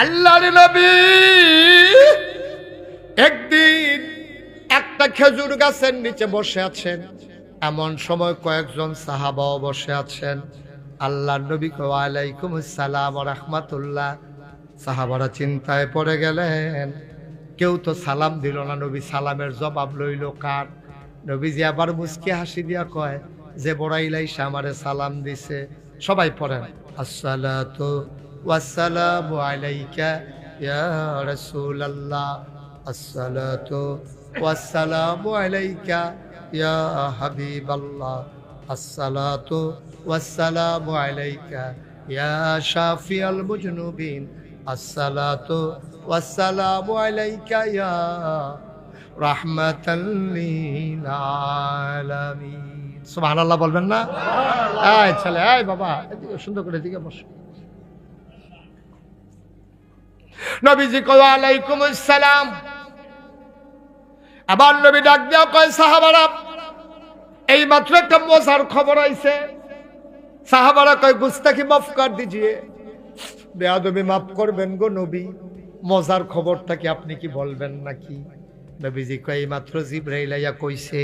আল্লাহর নবী। একদিন একটা খেজুর গাছের নিচে বসে আছেন। এমন সময় কয়েকজন সাহাবাও বসে আছেন। আল্লাহর নবী কয়, ওয়ালাইকুম আসসালাম রহমাতুল্লাহ। সাহাবারা চিন্তায় পড়ে গেলেন। কেউ তো সালাম দিল না নবী সালামের জবাব লইল কার? নবীজি আবার মুসকি হাসি দিয়া কয় যে বড়াইলাই আমারে সালাম দিছে। সবাই পড়েন আসসালাতু ওয়াসসালামু আলাইকা ইয়া রাসূলুল্লাহ। আসসালাতু ওয়াসসালামু আলাইকা ইয়া হাবিবাল্লাহ। আসসালাতু ওয়াসসালামু আলাইকা ইয়া শাফিয়াল মুজনুবিন। আসসালাতু ওয়াসসালামু আলাইকা ইয়া রাহমাতাল লিল আলামিন সুবহানাল্লাহ বলবেন না? এই ছেলে, এই বাবা সুন্দর করে এদিকে বসো। নবীজি কয়, আলাইকুম আসসালাম। আবার নবী ডাক কয়, সাহাবারা, এই মাত্র একটা মজার খবর আইছে। সাহাবারা কয় গুস্তাকি মাফ কর দিজিয়ে। বেয়াদবি মাফ করবেন গো নবী, মজার কি আপনি কি বলবেন নাকি? নবীজি কয়, এই মাত্র জিব্রাইলাইয়া কইছে,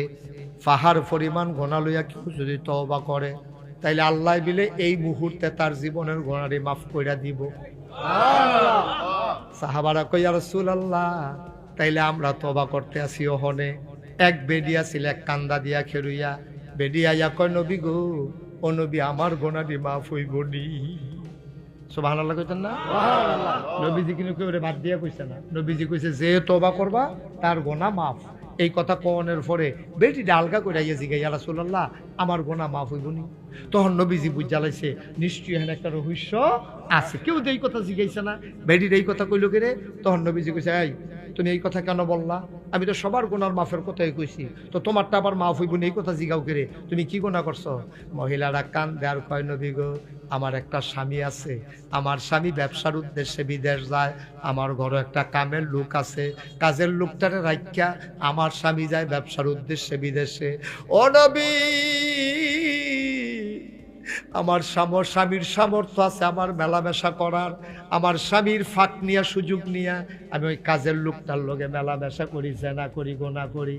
পাহাড় পরিমাণ ঘোনা লইয়া কেউ যদি তওবা করে, তাইলে আল্লাহ বিলে এই মুহূর্তে তার জীবনের ঘোড়ারি মাফ কইরা দিব। সাহাবারা কইয়া রসুল আল্লাহ তাইলে আমরা তবা করতে আসি ওহনে। এক বেডিয়া ছিল এক কান্দা দিয়া খেরুইয়া বেডিয়া ইয়া কয় নবী গো ও নবী আমার গোনাডি মাফ হইব নি। সোভান আল্লাহ কইতেন না? নবীজি কিন্তু কেউ বাদ দিয়া কইছে না। নবীজি কইছে যে তবা করবা তার গোনা মাফ এই কথা কনের পরে বেটি ডালগা করে আইয়া জিগাই আলা রাসূলুল্লাহ আমার গোনা মাফ হইব নি। তখন নবীজি বুঝ জ্বালাইছে নিশ্চয়ই এখানে একটা রহস্য আছে। কেউ তো এই কথা জিগাইছে না। বেটির এই কথা কইল কে রে? তখন নবীজি কইছে, এই তুমি এই কথা কেন বললা? আমি তো সবার গোনার মাফের কথাই কইছি। তো তোমারটা আবার মাফ হইব এই কথা জিগাও কে রে তুমি কি গোনা করছ? মহিলারা কান দেয়ার কয়, নবী গো, আমার একটা স্বামী আছে। আমার স্বামী ব্যবসার উদ্দেশ্যে বিদেশ যায়। আমার ঘরে একটা কামের লোক আছে। কাজের লোকটারে রাখিয়া আমার স্বামী যায় ব্যবসার উদ্দেশ্যে বিদেশে। ও নবী! আমার স্বামীর সামর্থ্য আছে, আমার মেলামেশা করার। আমার স্বামীর ফাঁক নিয়া, সুযোগ নিয়া, আমি ওই কাজের লোকটার লগে মেলামেশা করি, জেনা করি, গোনা করি।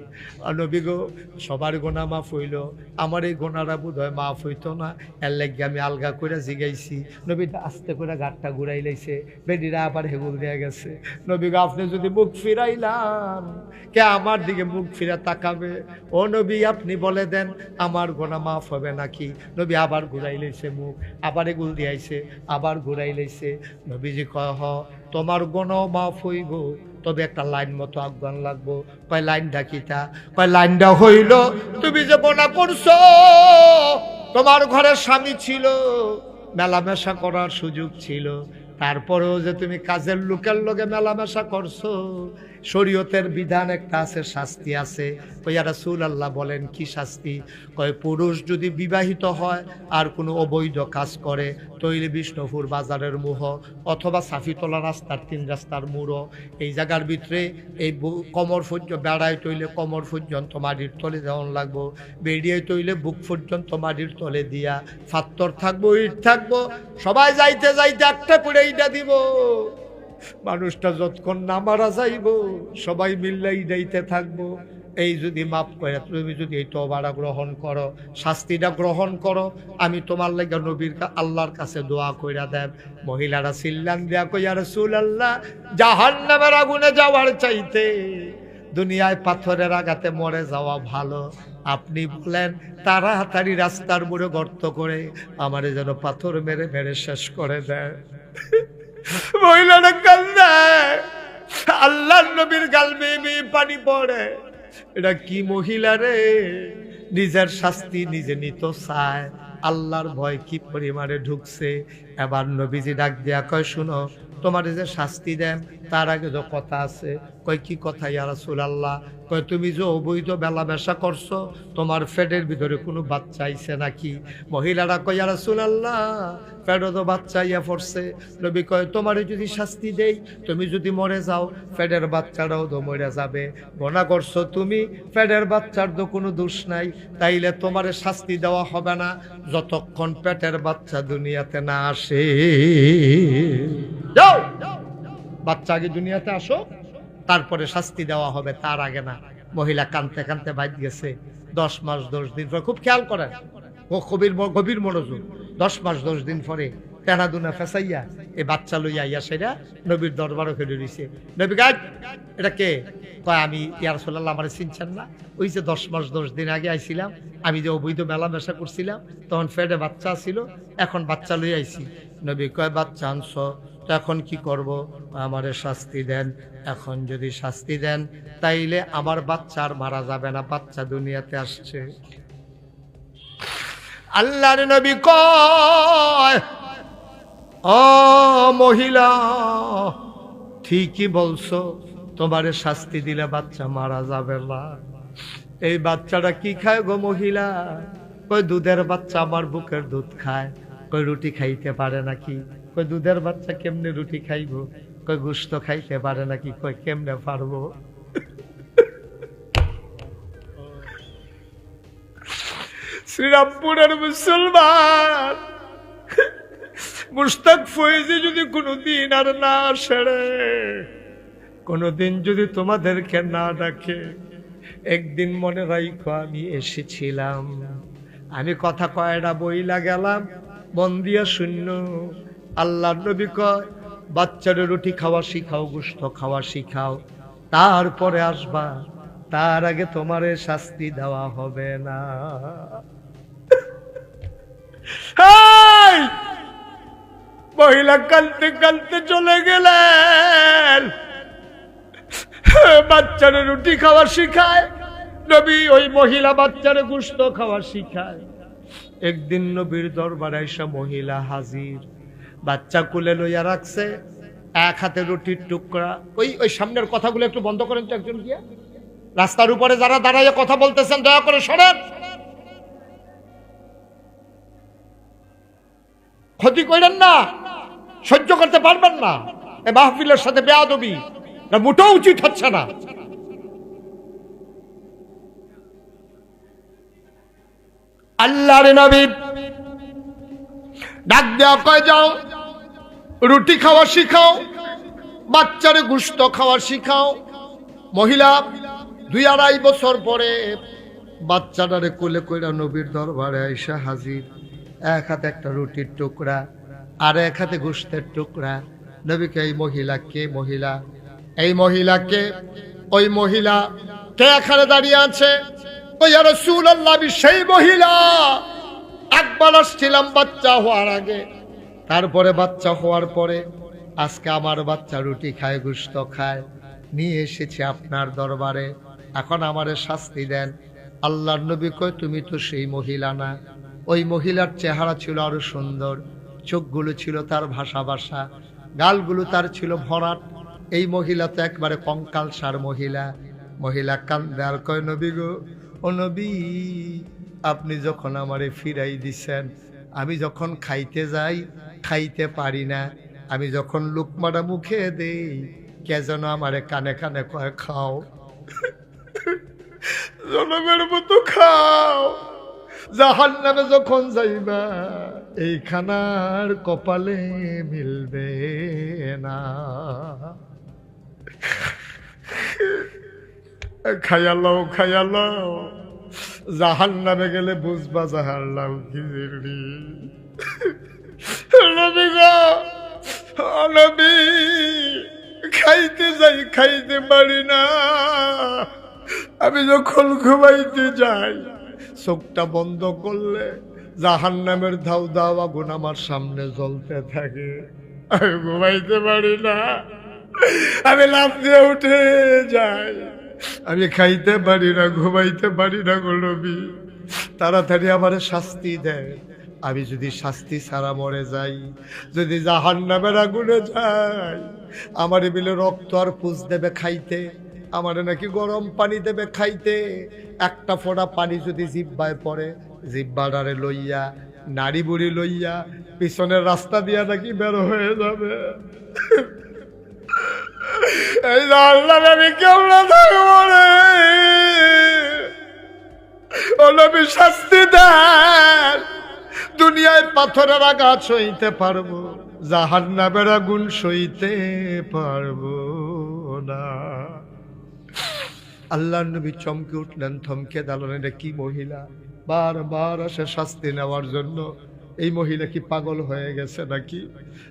নবী গো, সবার গোনা মাফ হইল। আমার এই গোনারা বোধ হয় মাফ হইতো না। এর লাগে আমি আলগা করে জিগাইছি। নবী আস্তে করে গাটটা ঘুরাই লাইছে। বেডিরা আবার হেগুল দেয়া গেছে। নবী গো, আপনি যদি মুখ ফিরাইলাম, কে আমার দিকে মুখ ফিরা তাকাবে? ও নবী, আপনি বলে দেন, আমার গোনা মাফ হবে নাকি? নবী আবার ঘুরাই লইছে মুখ আবার গুল দিয়াইছে আবার ঘুরাই লাইছে নবীজি কয়, হ তোমার গোনাও মাফ হইব তবে একটা লাইন মতো আহ্বান লাগবো। কয়, লাইন ডাকিতা কয় লাইনটা হইল তুমি যে বোনা করছ তোমার ঘরে স্বামী ছিল, মেলামেশা করার সুযোগ ছিল। তারপরেও যে তুমি কাজের লোকের লগে মেলামেশা করছ শরীয়তের বিধান একটা আছে, শাস্তি আছে। কইয়া রাসূল আল্লাহ বলেন, কি শাস্তি? কয়, পুরুষ যদি বিবাহিত হয়, আর কোনো অবৈধ কাজ করে, তৈলে বিষ্ণুপুর বাজারের মুহ অথবা সাফিতলা রাস্তার তিন রাস্তার মুড়ো, এই জায়গার ভিতরে এই কমর পর্যন্ত বেড়ায় তৈলে কমর পর্যন্ত মাটির তলে দেওয়ান লাগবো বেরিয়ে তৈলে বুক পর্যন্ত মাটির তলে দিয়া, ফাত্তর থাকব, ইট থাকব, সবাই যাইতে যাইতে একটা করে এইটা দিব। মানুষটা যতক্ষণ না মারা যাইব, সবাই মিল্লাই যাইতে থাকব। এই যদি মাফ করে, তুমি যদি এই তবাটা গ্রহণ করো, শাস্তিটা গ্রহণ করো, আমি তোমার লাগে নবীর আল্লাহর কাছে দোয়া কইরা দেব। মহিলারা সিল্লান দেয়া কইয়া রসুল আল্লাহ জাহান নামের আগুনে যাওয়ার চাইতে দুনিয়ায় পাথরের আঘাতে মরে যাওয়া ভালো। আপনি বলেন, তাড়াতাড়ি রাস্তার বুড়ো গর্ত করে আমারে যেন পাথর মেরে মেরে শেষ করে দেয়। মহিলারা কান্দে। আল্লাহ নবীর গাল মেয়ে পানি পড়ে। এটা কি মহিলা রে? নিজের শাস্তি নিজে নিত চায়। আল্লাহর ভয় কি পরিমাণে ঢুকছে? এবার নবীজি ডাক দিয়া কয়, শুনো, তোমার যে শাস্তি দেন তার আগে তো কথা আছে, কয় কি কথা, ইয়া রাসূলুল্লাহ? কয়, তুমি যে অবৈধ বেলা বেশা করছ, তোমার ফেডের ভিতরে কোনো বাচ্চা আইছে নাকি? মহিলারা কয়, ইয়া রাসূলুল্লাহ, ফেডও তো বাচ্চা ইয়া পড়ছে। নবী কয়, তোমারে যদি শাস্তি দেই, তুমি যদি মরে যাও, ফেডের বাচ্চারাও তো মরে যাবে। গোনা করছ তুমি, ফেডের বাচ্চার তো কোনো দোষ নাই, তাইলে তোমারে শাস্তি দেওয়া হবে না, যতক্ষণ পেটের বাচ্চা দুনিয়াতে না আসে। যাও! বাচ্চা আগে দুনিয়াতে আসো, তারপরে শাস্তি দেওয়া হবে, তার আগে না। মহিলা কানতে কানতে বাইর গেছে। দশ মাস, দশ দিন পর, খুব খেয়াল করেন, ও কবির গভীর মনোযোগ। দশ মাস, দশ দিন পরে তেনা দুনা ফেসাইয়া এই বাচ্চা লইয়া ইয়া সেটা নবীর দরবারও খেলে দিছে। নবী গাছ এটা কে? কয়, আমি ইয়ার সাল্লাহ আমার চিনছেন না? ওই যে দশ মাস, দশ দিন আগে আইছিলাম, আমি যে অবৈধ মেলামেশা করছিলাম, তখন ফেডে বাচ্চা ছিল, এখন বাচ্চা লই আইছি। নবী কয়, বাচ্চা আনছ এখন কি করব? আমারে শাস্তি দেন। এখন যদি শাস্তি দেন, তাইলে আমার বাচ্চা আর মারা যাবে না, বাচ্চা দুনিয়াতে আসছে। আল্লাহর নবী কয়, ও মহিলা, ঠিকই বলছো, তোমারে শাস্তি দিলে বাচ্চা মারা যাবে না। এই বাচ্চাটা কি খায় গো মহিলা? কই দুধের বাচ্চা আমার বুকের দুধ খায়। কই রুটি খাইতে পারে নাকি? কই দুধের বাচ্চা কেমনে রুটি খাইবো? কই গুস্ত খাইতে পারে নাকি? কই কেমনে পারব? শ্রীরামপুরের মুসলমান মুস্তাক ফয়েজে যদি কোনো দিন আর না আসে রে, কোনোদিন যদি তোমাদেরকে না ডাকে একদিন মনে রাখো আমি এসেছিলাম। আমি কথা কয়টা বইলা গেলাম মন দিয়া শূন্য। আল্লাহ নবী কয় বাচ্চারে রুটি খাওয়া শিখাও গুস্ত খাওয়া শিখাও। তারপরে আসবা, তার আগে তোমারে শাস্তি দেওয়া হবে না। মহিলা কালতে কালতে চলে গেলেন। বাচ্চারে রুটি খাওয়া শিখায়। নবী ওই মহিলা বাচ্চারে গুস্ত খাওয়া শিখায়। একদিন নবীর দরবারে এসে মহিলা হাজির। বাচ্চা কুলে লইয়া রাখছে, এক হাতে রুটির টুকরা। ওই ওই সামনের কথাগুলো একটু বন্ধ করেন তো একজন গিয়া। রাস্তার উপরে যারা দাঁড়াইয়া কথা বলতেছেন, দয়া করে সরেন ক্ষতি করেন না, সহ্য করতে পারবেন না। এ মাহফিলের সাথে বেয়াদবি, না মোটেও উচিত হচ্ছে না। আল্লাহর নবী ডাক দেওয়া কয়, যাও। রুটি খাওয়া শিখাও, বাচ্চারে গুস্ত খাওয়া শিখাও। মহিলা, দুই আড়াই বছর পরে বাচ্চাটারে কোলে কইরা নবীর দরবারে আইসা হাজির। এক হাতে একটা রুটির টুকরা আর এক হাতে গোস্তের টুকরা। নবীকে, এই মহিলা কে মহিলা? এই মহিলাকে ওই মহিলা কে এখানে দাঁড়িয়ে আছে? ওই আর আমি সেই মহিলা? একবার আসছিলাম বাচ্চা হওয়ার আগে। তারপরে বাচ্চা হওয়ার পরে আজকে আমার বাচ্চা রুটি খায় গুস্ত খায়। নিয়ে এসেছি আপনার দরবারে। এখন আমারে শাস্তি দেন। আল্লাহর নবী কয়, তুমি তো সেই মহিলা না। ওই মহিলার চেহারা ছিল আরও সুন্দর। চোখগুলো ছিল তার ভাষা ভাষা। গালগুলো তার ছিল ভরাট। এই মহিলা তো একবারে কঙ্কাল সার মহিলা। মহিলা কান্দে আর কয়, নবী গো, ও নবী, আপনি যখন আমারে ফিরাই দিছেন আমি যখন খাইতে যাই, খাইতে পারি না। আমি যখন লুকমাটা মুখে দেই, কে যেন আমারে কানে কানে কয়, খাও। জনমের মতো খাও। জাহান নামে যখন যাইবা এই খানার কপালে মিলবে না। খাইয়ালাও খাইয়ালাও জাহান নামে গেলে বুঝবা জাহার ও নবী, খাইতে যাই খাইতে পারি না। আমি যখন ঘুমাইতে যাই চোখটা বন্ধ করলে জাহান নামের ধাউ দাও আগুন আমার সামনে জ্বলতে থাকে। আমি ঘুমাইতে পারি না। আমি লাভ দিয়ে উঠে যাই। আমি খাইতে পারি না, ঘুমাইতে পারি না গোলবি তাড়াতাড়ি আমার শাস্তি দেয়। আমি যদি শাস্তি ছাড়া মরে যাই, যদি জাহান নামের আগুনে যাই, আমার বিলে রক্ত আর পুষ দেবে খাইতে, আমারে নাকি গরম পানি দেবে খাইতে। একটা ফোঁটা পানি যদি জিব্বায় পড়ে জিব্বাডারে লইয়া নারী বুড়ি লইয়া, পিছনের রাস্তা দিয়া নাকি বের হয়ে যাবে। এই আল্লাহ আমি কেমন থাকব রে? নবী শাস্তি দেন। দুনিয়ায় পাথরের আঘাত সইতে পারব জাহান নামের আগুন সইতে পারব না। আল্লাহ নবী চমকে উঠলেন, থমকে দাঁড়ালেন। এটা কি মহিলা? বারবার আসে শাস্তি নেওয়ার জন্য। এই মহিলা কি পাগল হয়ে গেছে নাকি?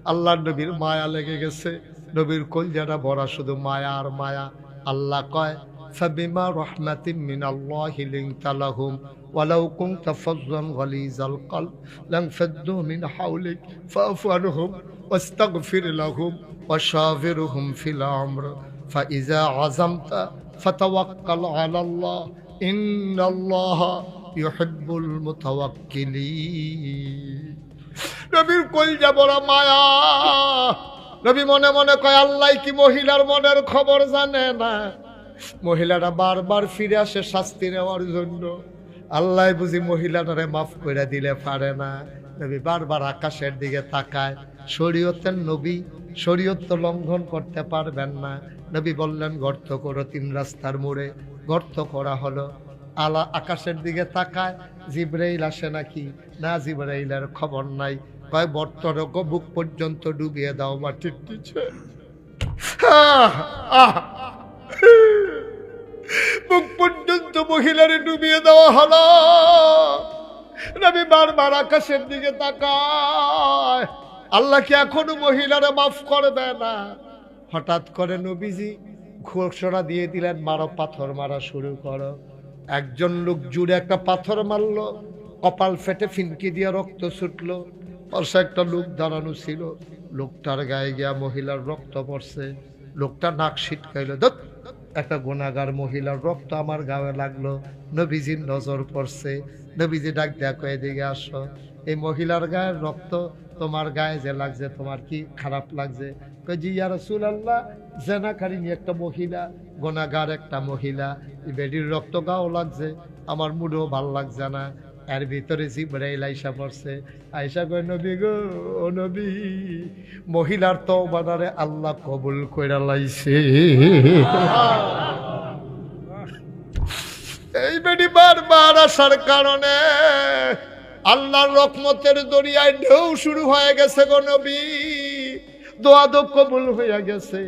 আল্লাহ নবীর মায়া লেগে গেছে। নবীর কলজাটা ভরা শুধু মায়া আর মায়া আল্লাহ কয় فبما رحمة من الله لنت لهم ولو كنت فظا غليظ القلب لانفضوا من حولك فاعف عنهم واستغفر لهم وشاورهم في الأمر فإذا عزمت فتوكل على الله إن الله يحب المتوكلين নবীর কলজা বড় মায়া নবী মনে মনে কয়, আল্লাহ কি মহিলার মনের খবর জানে না? মহিলাটা বারবার ফিরে আসে শাস্তি নেওয়ার জন্য। আল্লাহ বুঝি মহিলাটারে মাফ করে দিলে পারে না। নবী বারবার আকাশের দিকে তাকায়। শরীয়তের নবী শরীয়ত তো লঙ্ঘন করতে পারবেন না। নবী বললেন, গর্ত করো তিন রাস্তার মোড়ে। গর্ত করা হলো। আলা আকাশের দিকে তাকায়। জিব্রাইল আসে নাকি? না, জিব্রাইলের খবর নাই। কয় বর্তরক বুক পর্যন্ত ডুবিয়ে দাও মাটির নিচে। বুক পর্যন্ত মহিলারে ডুবিয়ে দেওয়া হলো। নবী বারবার আকাশের দিকে তাকায়। আল্লাহ কি এখনও মহিলারে মাফ করবে না? হঠাৎ করে নবীজি ঘোষণা দিয়ে দিলেন, মারো, পাথর মারা শুরু করো। একজন লোক জুড়ে একটা পাথর মারলো, কপাল ফেটে ফিনকি দিয়ে রক্ত ছুটলো। পাশে একটা লোক দাঁড়ানো ছিল। লোকটার গায়ে গিয়া মহিলার রক্ত পড়ছে। লোকটা নাক ছিটকাইলো ধত একটা গোনাগার মহিলার রক্ত আমার গায়ে লাগল। নবীজির নজর পড়ছে। নবীজি ডাক দেয়া এদিকে দিকে আসো। এই মহিলার গায়ের রক্ত তোমার গায়ে যে লাগছে, তোমার কি খারাপ লাগছে? জি, ইয়া রসুল আল্লাহ জেনাকারিনী একটা মহিলা গোনাগার একটা মহিলা বেডির রক্ত গাও লাগছে, আমার মুডও ভালো লাগছে না। এর ভিতরে জিব্রাইল আইসা পড়ছে। আইসা কয়, নবী গো, ও নবী, মহিলার তো বানারে আল্লাহ কবুল কইরা লাইছে। এই বেডি বারবার আসার কারণে আল্লাহর রকমতের দরিয়ায় ঢেউ শুরু হয়ে গেছে গো নবী। দোয়া দো কবুল হইয়া গেছে।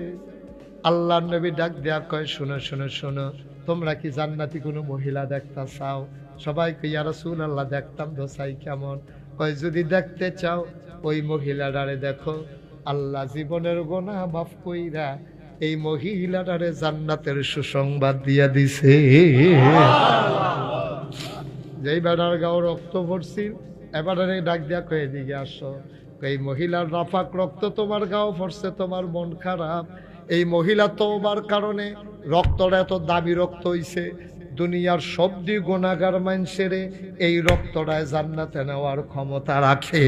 আল্লাহর নবী ডাক দেয়া কয়, শোনো শোনো শোনো, তোমরা কি জান্নাতি কোনো মহিলা দেখতে চাও? সবাইকে, ইয়া রাসূল আল্লাহ দেখতাম দোসাই কেমন? কয়, যদি দেখতে চাও, ওই মহিলাটারে দেখো। আল্লাহ জীবনের গোনা মাফ কইরা এই মহিলাটারে জান্নাতের সুসংবাদ দিয়া দিছে। যেই বেড়ার গাও রক্ত পড়ছিল এবারে ডাক দিয়া কয়ে দিকে আসো। এই মহিলার রাফাক রক্ত তোমার গাও পড়ছে তোমার মন খারাপ। এই মহিলা তোমার কারণে রক্তটা এত দামি রক্ত হইছে দুনিয়ার সবদি গোনাগার মানুষেরে এই রক্তটায় জান্নাতে নেওয়ার ক্ষমতা রাখে।